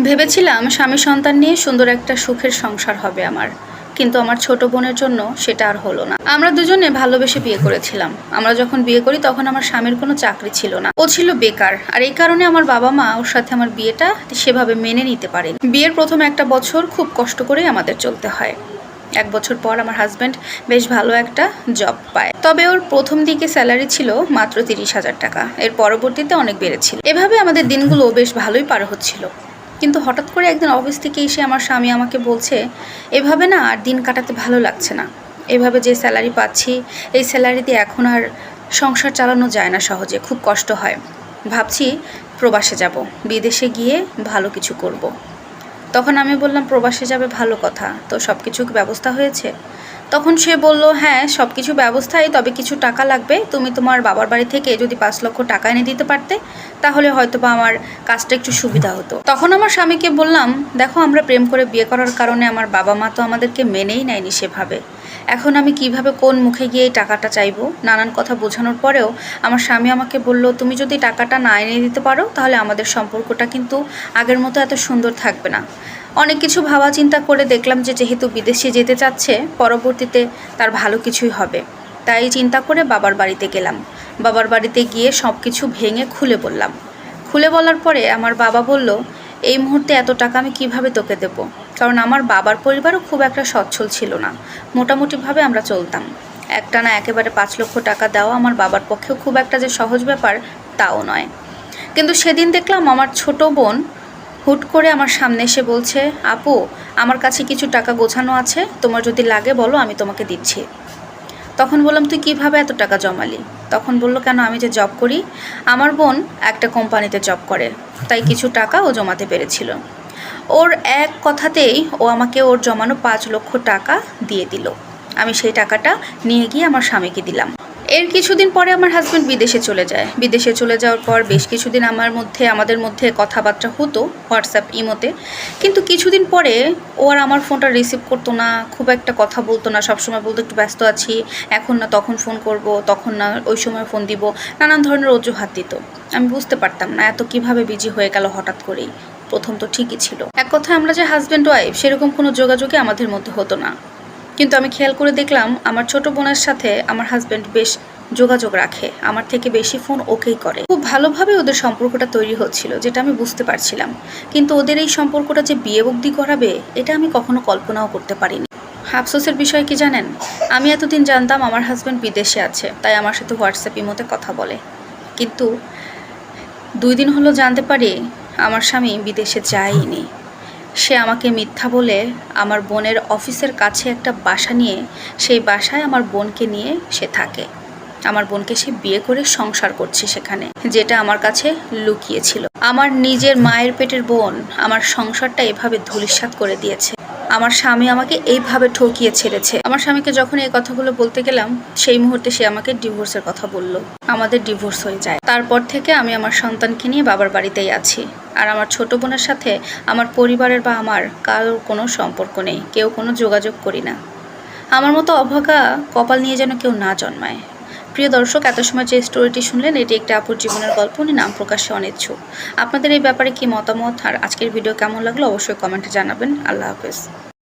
ভেবেছিলাম স্বামী সন্তান নিয়ে সুন্দর একটা সুখের সংসার হবে আমার, কিন্তু আমার ছোট বোনের জন্য সেটা আর হলো না। আমরা দুজনে ভালোবেসে বিয়ে করেছিলাম। আমরা যখন বিয়ে করি তখন আমার স্বামীর কোনো চাকরি ছিল না। ও ছিল বেকার, আর এই কারণে আমার বাবা মা ওর সাথে আমার বিয়েটা সেভাবে মেনে নিতে পারেন। বিয়ের প্রথম একটা বছর খুব কষ্ট করেই আমাদের চলতে হয়। এক বছর পর আমার হাজব্যান্ড বেশ ভালো একটা জব পায়। তবে ওর প্রথম দিকে স্যালারি ছিল মাত্র তিরিশ হাজার টাকা। এর পরবর্তীতে অনেক বেড়েছিল। এভাবে আমাদের দিনগুলো বেশ ভালোই পার হচ্ছিল। কিন্তু হঠাৎ করে একদিন অফিস থেকে এসে আমার স্বামী আমাকে বলছে, এভাবে না আর দিন কাটাতে ভালো লাগছে না। এভাবে যে স্যালারি পাচ্ছি, এই স্যালারি দিয়ে এখন আর সংসার চালানো যায় না সহজে, খুব কষ্ট হয়। ভাবছি প্রবাসে যাব, বিদেশে গিয়ে ভালো কিছু করব। তখন আমি বললাম, প্রবাসে যাবে ভালো কথা। তো সব কিছু ব্যবস্থা হয়েছে? তখন সে বলল হ্যাঁ সব কিছু ব্যবস্থাই তবে কিছু টাকা লাগবে। তুমি তোমার বাবার বাড়ি থেকে যদি পাঁচ লক্ষ টাকা এনে দিতে পারতে, তাহলে হয়তো বা আমার কাজটা একটু সুবিধা হতো। তখন আমার স্বামীকে বললাম, দেখো, আমরা প্রেম করে বিয়ে করার কারণে আমার বাবা মা তো আমাদেরকে মেনেই নেয়নি সেভাবে। এখন আমি কীভাবে কোন মুখে গিয়ে টাকাটা চাইব? নানান কথা বোঝানোর পরেও আমার স্বামী আমাকে বলল, তুমি যদি টাকাটা না এনে দিতে পারো, তাহলে আমাদের সম্পর্কটা কিন্তু আগের মতো এত সুন্দর থাকবে না। অনেক কিছু ভাবা চিন্তা করে দেখলাম যে যেহেতু বিদেশে যেতে চাচ্ছে, পরবর্তীতে তার ভালো কিছুই হবে। তাই চিন্তা করে বাবার বাড়িতে গেলাম। বাবার বাড়িতে গিয়ে সব কিছু ভেঙে খুলে বললাম। খুলে বলার পরে আমার বাবা বলল, এই মুহূর্তে এত টাকা আমি কীভাবে তোকে দেব? কারণ আমার বাবার পরিবারও খুব একটা সচ্ছল ছিল না। মোটামুটিভাবে আমরা চলতাম। একটা না একেবারে পাঁচ লক্ষ টাকা দেওয়া আমার বাবার পক্ষেও খুব একটা যে সহজ ব্যাপার, তাও নয়। কিন্তু সেদিন দেখলাম আমার ছোট বোন হুট করে আমার সামনে এসে বলছে, আপু, আমার কাছে কিছু টাকা গোছানো আছে, তোমার যদি লাগে বলো, আমি তোমাকে দিচ্ছি। তখন বললাম, তুই কীভাবে এত টাকা জমালি? তখন বলল, কেন আমি যে জব করি, আমার বোন একটা কোম্পানিতে জব করে, তাই কিছু টাকা ও জমাতে পেরেছিল। ওর এক কথাতেই ও আমাকে ওর জমানো পাঁচ লক্ষ টাকা দিয়ে দিল। আমি সেই টাকাটা নিয়ে গিয়ে আমার স্বামীকে দিলাম। এর কিছুদিন পরে আমার হাজব্যান্ড বিদেশে চলে যায়। বিদেশে চলে যাওয়ার পর বেশ কিছুদিন আমার মধ্যে, আমাদের মধ্যে কথাবার্তা হতো হোয়াটসঅ্যাপ ইমোতে। কিন্তু কিছুদিন পরে ও আর আমার ফোনটা রিসিভ করতো না, খুব একটা কথা বলতো না, সবসময় বলতো একটু ব্যস্ত আছি, এখন না তখন ফোন করব, তখন না ওই সময় ফোন দিব, নানান ধরনের অজুহাত দিত। আমি বুঝতে পারতাম না এত কীভাবে বিজি হয়ে গেল হঠাৎ করেই। প্রথম তো ঠিকই ছিল। এক কথায় আমরা যে হাজব্যান্ড ওয়াইফ সেরকম কোনো যোগাযোগই আমাদের মধ্যে হতো না। কিন্তু আমি খেয়াল করে দেখলাম আমার ছোট বোনের সাথে আমার হাজব্যান্ড বেশ যোগাযোগ রাখে, আমার থেকে বেশি ফোন ওকেই করে। খুব ভালোভাবে ওদের সম্পর্কটা তৈরি হচ্ছিল, যেটা আমি বুঝতে পারছিলাম। কিন্তু ওদের এই সম্পর্কটা যে বিয়ে অবধি করাবে, এটা আমি কখনো কল্পনাও করতে পারিনি। আফসোসের বিষয় কি জানেন? আমি এতদিন জানতাম আমার হাজব্যান্ড বিদেশে আছে, তাই আমার সাথে হোয়াটসঅ্যাপ ইমোতে কথা বলে। কিন্তু দুই দিন হলো জানতে পারি আমার স্বামী বিদেশে যায়নি। সে আমাকে মিথ্যা বলে আমার বোনের অফিসের কাছে একটা বাসা নিয়ে, সেই বাসায় আমার বোনকে নিয়ে সে থাকে। আমার বোনকে সে বিয়ে করে সংসার করছে সেখানে, যেটা আমার কাছে লুকিয়েছিল আমার নিজের মায়ের পেটের বোন আমার সংসারটা এভাবে ধূলিসাৎ করে দিয়েছে। আমার স্বামী আমাকে এইভাবে ঠকিয়ে ছেড়েছে। আমার স্বামীকে যখন এই কথাগুলো বলতে গেলাম, সেই মুহূর্তে সে আমাকে ডিভোর্সের কথা বলল। আমাদের ডিভোর্স হয়ে যায়। তারপর থেকে আমি আমার সন্তানকে নিয়ে বাবার বাড়িতেই আছি। আর আমার ছোট বোনের সাথে আমার পরিবারের বা আমার কারোর কোনো সম্পর্ক নেই। কেউ কোনো যোগাযোগ করি না। আমার মতো অভাগা কপাল নিয়ে যেন কেউ না জন্মায়। প্রিয় দর্শক, এত সময় যে স্টোরিটি শুনলেন, এটি একটি আপুর জীবনের গল্প। উনি নাম প্রকাশে অনিচ্ছুক। আপনাদের এই ব্যাপারে কি মতামত আর আজকের ভিডিও কেমন লাগল, অবশ্যই কমেন্টে জানাবেন। আল্লাহ হাফেজ।